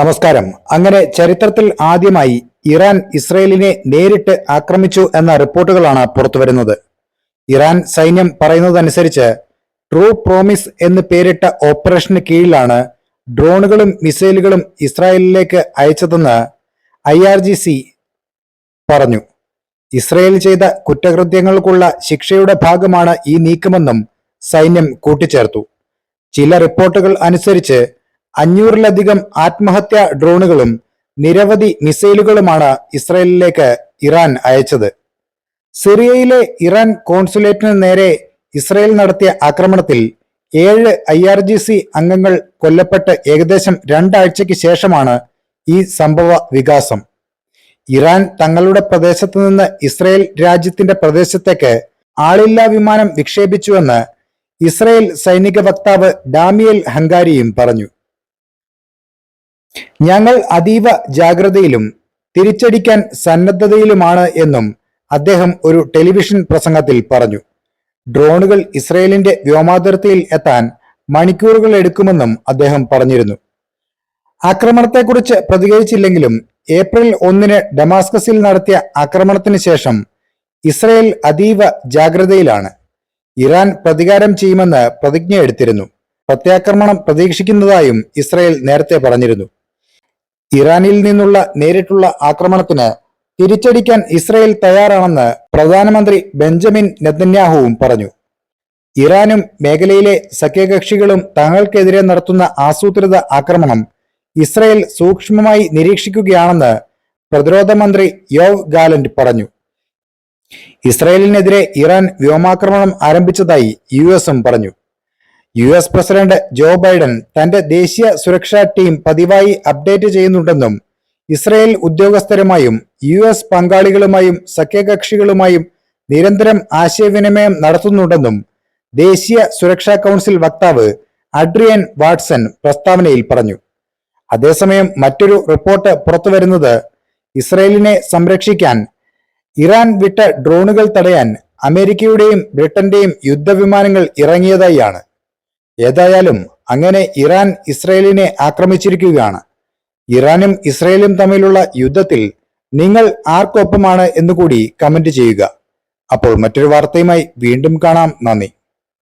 നമസ്കാരം. അങ്ങനെ ചരിത്രത്തിൽ ആദ്യമായി ഇറാൻ ഇസ്രയേലിനെ നേരിട്ട് ആക്രമിച്ചു എന്ന റിപ്പോർട്ടുകളാണ് പുറത്തുവരുന്നത്. ഇറാൻ സൈന്യം പറയുന്നതനുസരിച്ച് ട്രൂ പ്രോമിസ് എന്ന് പേരിട്ട ഓപ്പറേഷന് കീഴിലാണ് ഡ്രോണുകളും മിസൈലുകളും ഇസ്രായേലിലേക്ക് അയച്ചതെന്ന് ഐ ആർ ജി സി പറഞ്ഞു. ഇസ്രയേൽ ചെയ്ത കുറ്റകൃത്യങ്ങൾക്കുള്ള ശിക്ഷയുടെ ഭാഗമാണ് ഈ നീക്കമെന്നും സൈന്യം കൂട്ടിച്ചേർത്തു. ചില റിപ്പോർട്ടുകൾ അനുസരിച്ച് അഞ്ഞൂറിലധികം ആത്മഹത്യാ ഡ്രോണുകളും നിരവധി മിസൈലുകളുമാണ് ഇസ്രയേലിലേക്ക് ഇറാൻ അയച്ചത്. സിറിയയിലെ ഇറാൻ കോൺസുലേറ്റിന് നേരെ ഇസ്രയേൽ നടത്തിയ ആക്രമണത്തിൽ ഏഴ് ഐ ആർ ജി സി അംഗങ്ങൾ കൊല്ലപ്പെട്ട് ഏകദേശം രണ്ടാഴ്ചയ്ക്ക് ശേഷമാണ് ഈ സംഭവ വികാസം. ഇറാൻ തങ്ങളുടെ പ്രദേശത്ത് നിന്ന് ഇസ്രയേൽ രാജ്യത്തിന്റെ പ്രദേശത്തേക്ക് ആളില്ലാ വിമാനം വിക്ഷേപിച്ചുവെന്ന് ഇസ്രയേൽ സൈനിക വക്താവ് ഡാമിയൽ ഹങ്കാരിയും പറഞ്ഞു. ഞങ്ങൾ അതീവ ജാഗ്രതയിലും തിരിച്ചടിക്കാൻ സന്നദ്ധതയിലുമാണ് എന്നും അദ്ദേഹം ഒരു ടെലിവിഷൻ പ്രസംഗത്തിൽ പറഞ്ഞു. ഡ്രോണുകൾ ഇസ്രയേലിന്റെ വ്യോമാതിർത്തിയിൽ എത്താൻ മണിക്കൂറുകൾ എടുക്കുമെന്നും അദ്ദേഹം പറഞ്ഞിരുന്നു. ആക്രമണത്തെക്കുറിച്ച് പ്രതികരിച്ചില്ലെങ്കിലും ഏപ്രിൽ ഒന്നിന് ഡമാസ്കസിൽ നടത്തിയ ആക്രമണത്തിന് ശേഷം ഇസ്രയേൽ അതീവ ജാഗ്രതയിലാണ്. ഇറാൻ പ്രതികാരം ചെയ്യുമെന്ന് പ്രതിജ്ഞ എടുത്തിരുന്നു പ്രത്യാക്രമണം പ്രതീക്ഷിക്കുന്നതായും ഇസ്രയേൽ നേരത്തെ പറഞ്ഞിരുന്നു. ഇറാനിൽ നിന്നുള്ള നേരിട്ടുള്ള ആക്രമണത്തിന് തിരിച്ചടിക്കാൻ ഇസ്രയേൽ തയ്യാറാണെന്ന് പ്രധാനമന്ത്രി ബെഞ്ചമിൻ നെതന്യാഹുവും പറഞ്ഞു. ഇറാനും മേഖലയിലെ സഖ്യകക്ഷികളും തങ്ങൾക്കെതിരെ നടത്തുന്ന ആസൂത്രിത ആക്രമണം ഇസ്രയേൽ സൂക്ഷ്മമായി നിരീക്ഷിക്കുകയാണെന്ന് പ്രതിരോധ മന്ത്രി യോവ് ഗാലന്റ് പറഞ്ഞു. ഇസ്രയേലിനെതിരെ ഇറാൻ വ്യോമാക്രമണം ആരംഭിച്ചതായി യു എസും പറഞ്ഞു. U S president Joe Biden തന്റെ ദേശീയ സുരക്ഷാ ടീം പതിവായി അപ്ഡേറ്റ് ചെയ്യുന്നുണ്ടെന്നും ഇസ്രയേൽ ഉദ്യോഗസ്ഥരുമായും യു എസ് പങ്കാളികളുമായും സഖ്യകക്ഷികളുമായും നിരന്തരം ആശയവിനിമയം നടത്തുന്നുണ്ടെന്നും ദേശീയ സുരക്ഷാ കൗൺസിൽ വക്താവ് അഡ്രിയൻ വാട്സൺ പ്രസ്താവനയിൽ പറഞ്ഞു. അതേസമയം മറ്റൊരു റിപ്പോർട്ട് പുറത്തുവരുന്നത് ഇസ്രയേലിനെ സംരക്ഷിക്കാൻ ഇറാൻ വിട്ട ഡ്രോണുകൾ തടയാൻ അമേരിക്കയുടെയും ബ്രിട്ടന്റെയും യുദ്ധവിമാനങ്ങൾ ഇറങ്ങിയതായാണ്. ഏതായാലും അങ്ങനെ ഇറാൻ ഇസ്രയേലിനെ ആക്രമിച്ചിരിക്കുകയാണ്. ഇറാനും ഇസ്രയേലും തമ്മിലുള്ള യുദ്ധത്തിൽ നിങ്ങൾ ആർക്കൊപ്പമാണ് എന്നുകൂടി കമന്റ് ചെയ്യുക. അപ്പോൾ മറ്റൊരു വാർത്തയുമായി വീണ്ടും കാണാം. നന്ദി.